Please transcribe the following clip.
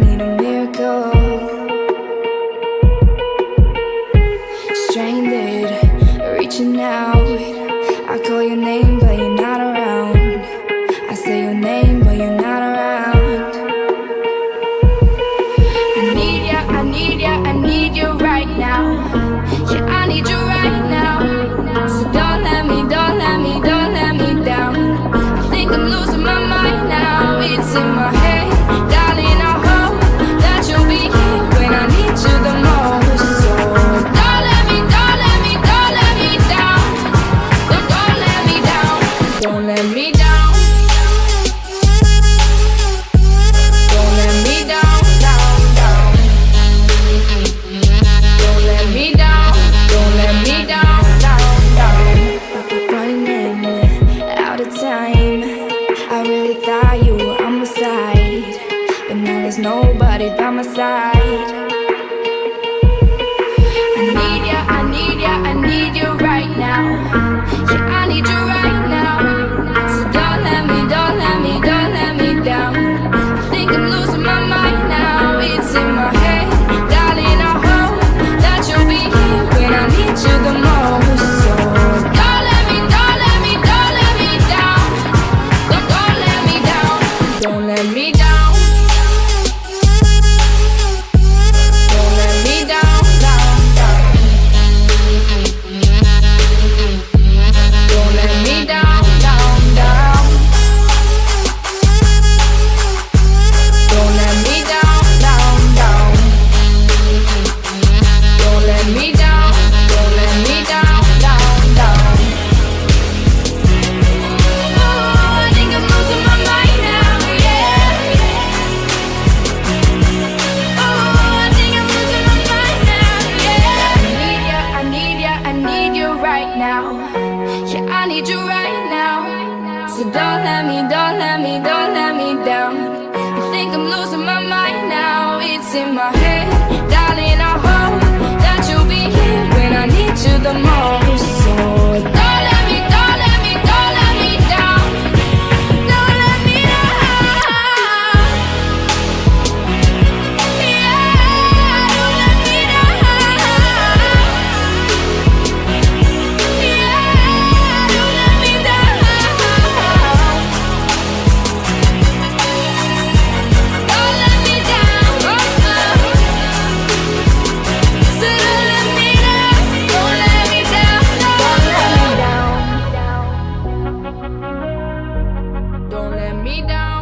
need a miracle. Stranded, reaching out. I call your name. really thought you were on my side, but now there's nobody by my side. me down. need you right now. Yeah, I need you right now. So don't let me, don't let me, don't let me down. I think I'm losing my mind now. It's in my me down.